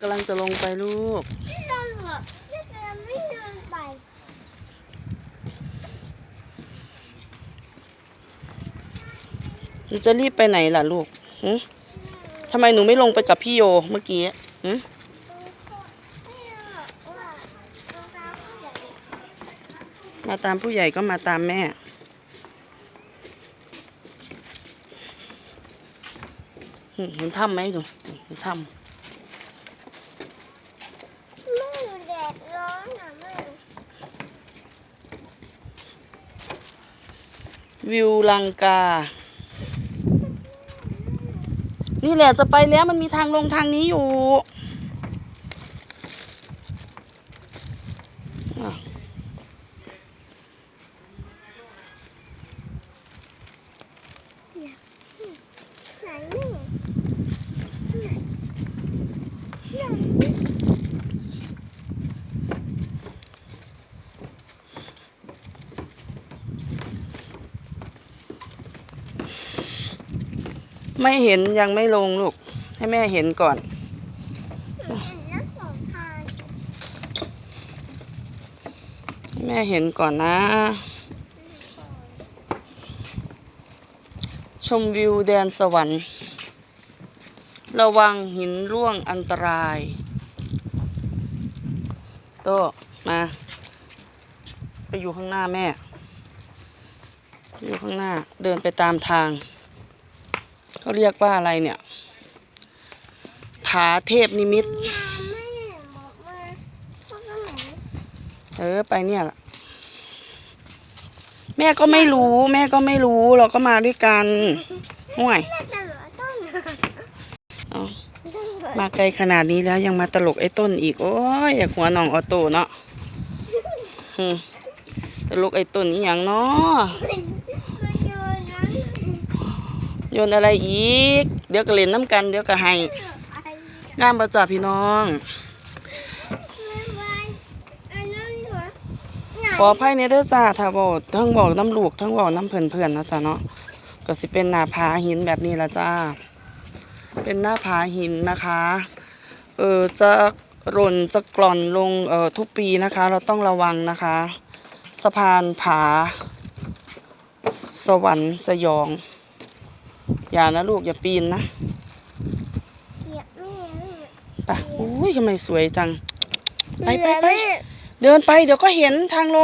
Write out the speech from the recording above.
กำลังจะลงไปลูกไม่เดินหรอกไม่เดินไปหนูจะรีบไปไหนล่ะลูกหึทำไมหนูไม่ลงไปกับพี่โยเมื่อกี้หึมาตามผู้ใหญ่ก็มาตามแม่หึเห็นถ้ำไหมหนูเห็นถ้แม่หนูแดด ร้อนอะแม่วิวลังกา นี่แหละจะไปแล้วมันมีทางลงทางนี้อยู่ไหนแม่ ไม่เห็นยังไม่ลงลูก ให้แม่เห็นก่อนแล้วสองทางให้แม่เห็นก่อนนะ ชมวิวแดนสวรรค์ ระวังหินร่วงอันตราย โตมา ไปอยู่ข้างหน้าแม่ อยู่ข้างหน้าเดินไปตามทาง เขาเรียกว่าอะไรเนี่ย ผาเทพนิมิต เออไปเนี่ยล่ะแม่ก็ไม่รู้ แม่ก็ไม่รู้เราก็มาด้วยกันห่วยมาไกลขนาดนี้แล้วยังมาตลกไอ้ต้นอีก โอ้ยอยากหัวน้องออโต้เนาะตลกไอ้ต้นนี้อย่างเนาะ โยนอะไรอีก เดี๋ยวก็เล่นน้ำกัน เดี๋ยวก็ให้อะไรงามประจ่าพี่น้องไม่ไหวอันนั้นเหรอไหนขออภัยในเด้อจ้าถ้าบอกทั้งบอกน้ำลูกทั้งบอกน้ำเพื่อนๆนะจ้าเนาะก็สิเป็นหน้าผาหินแบบนี้ละจ้า เป็นหน้าผาหินนะคะ เออจะหล่นจะกร่อนลงเอ่อทุกปีนะคะ เราต้องระวังนะคะ สะพานผา สวรรค์สยอง อย่านะลูกอย่าปีนนะเหยียบแม่แม่ไปอุ้ยทำไมสวยจัง ไปไปไปแม่เดินไปเดี๋ยวก็เห็นทางลง